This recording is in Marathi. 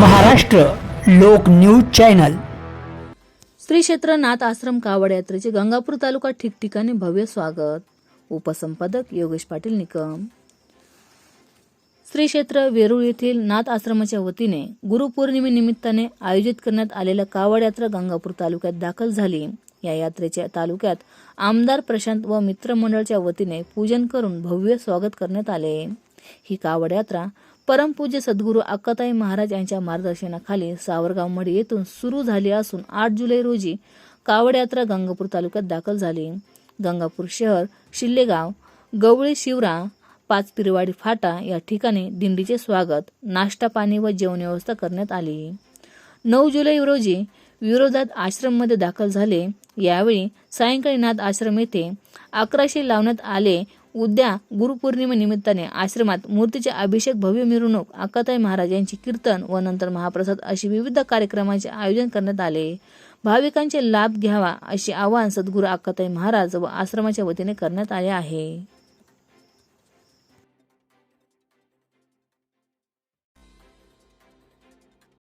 Maharashtra Lok news channel. श्री क्षेत्र नाथ आश्रम कावड यात्रेचे गंगापूर तालुका ठिकठिकाणी भव्य स्वागत. उपसंपादक योगेश पाटील निकम. श्री क्षेत्र वेरूळ येथील नाथ आश्रमाच्या वतीने गुरुपौर्णिमेनिमित्ताने आयोजित करण्यात आलेल्या कावड यात्रा गंगापूर तालुक्यात दाखल झाली. या यात्रेच्या तालुक्यात आमदार प्रशांत व मित्रमंडळाच्या वतीने पूजन करून भव्य स्वागत करण्यात आले. ही कावड यात्रा परमपूज्य सद्गुरू अक्काताई महाराज यांच्या मार्गदर्शनाखाली सावरगाव मढी येथून सुरू झाली असून आठ जुलै रोजी कावड यात्रा गंगापूर तालुक्यात दाखल झाली. गंगापूर शहर शिल्लेगाव गवळी शिवरा पाच पिरवाडी फाटा या ठिकाणी दिंडीचे स्वागत नाश्ता पाणी व जेवण व्यवस्था करण्यात आली. नऊ जुलै रोजी विरोधात आश्रममध्ये दाखल झाले. यावेळी सायंकाळी नाथ आश्रम येथे अकराशे लावण्यात आले उद्या गुरुपौर्णिमेनिमित्ताने आश्रमात मूर्तीचे अभिषेक भव्य मिरवणूक अक्काताई महाराज यांची कीर्तन व नंतर महाप्रसाद अशी विविध कार्यक्रमांचे आयोजन करण्यात आले. भाविकांचे लाभ घ्यावा असे आवाहन सद्गुरू अक्काताई महाराज व आश्रमाच्या वतीने करण्यात आले आहे.